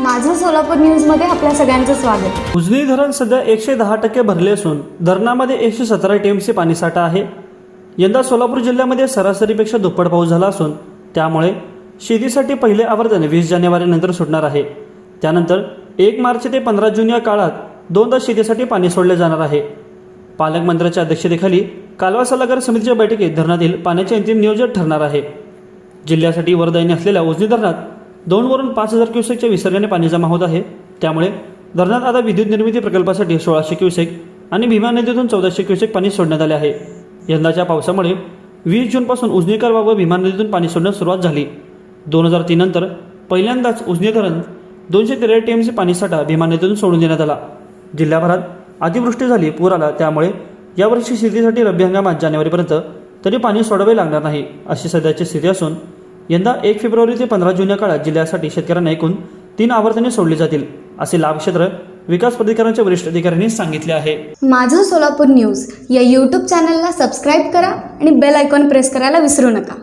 माझं सोलापूर न्यूजमध्ये आपल्या सगळ्यांचं स्वागत. उजनी धरण सध्या एकशे दहा टक्के भरले असून धरणामध्ये एकशे सतरा टीएमसी पाणीसाठा आहे. यंदा सोलापूर जिल्ह्यामध्ये सरासरीपेक्षा दुप्पट पाऊस झाला असून त्यामुळे शेतीसाठी पहिले आवर्तन वीस जानेवारीनंतर सुटणार आहे. त्यानंतर एक मार्च ते पंधरा जून या काळात दोनदा शेतीसाठी पाणी सोडले जाणार आहे. पालकमंत्र्याच्या अध्यक्षतेखाली कालवा सल्लागार समितीच्या बैठकीत धरणातील पाण्याचे अंतिम नियोजन ठरणार आहे. जिल्ह्यासाठी वरदायी असलेल्या उजनी धरणात दोनवरून पाच हजार क्युसेकच्या विसर्गाने पाणी जमा होत आहे. त्यामुळे धरणात आता विद्युत निर्मिती प्रकल्पासाठी सोळाशे क्युसेक आणि भीमा नदीतून चौदाशे क्युसेक पाणी सोडण्यात आले आहे. यंदाच्या पावसामुळे वीस जूनपासून उजनीकर व भीमा नदीतून पाणी सोडण्यास सुरुवात झाली. दोन हजार तीन नंतर पहिल्यांदाच उजनी धरण दोनशे तेरा पाणी पाणीसाठा भीमा नदीतून सोडून देण्यात आला. जिल्ह्याभरात अतिवृष्टी झाली पूर आला. त्यामुळे यावर्षी शेतीसाठी रब्बी हंगामात जानेवारीपर्यंत तरी पाणी सोडावे लागणार नाही अशी सध्याची स्थिती असून यंदा एक फेब्रुवारी ते पंधरा जून या काळात जिल्ह्यासाठी शेतकऱ्यांना एकूण तीन आवर्तने सोडली जातील असे लाभ क्षेत्र विकास प्राधिकरणाच्या वरिष्ठ अधिकाऱ्यांनी सांगितले आहे. माझं सोलापूर न्यूज या यूट्यूब चॅनलला सबस्क्राईब करा आणि बेल आयकॉन प्रेस करायला विसरू नका.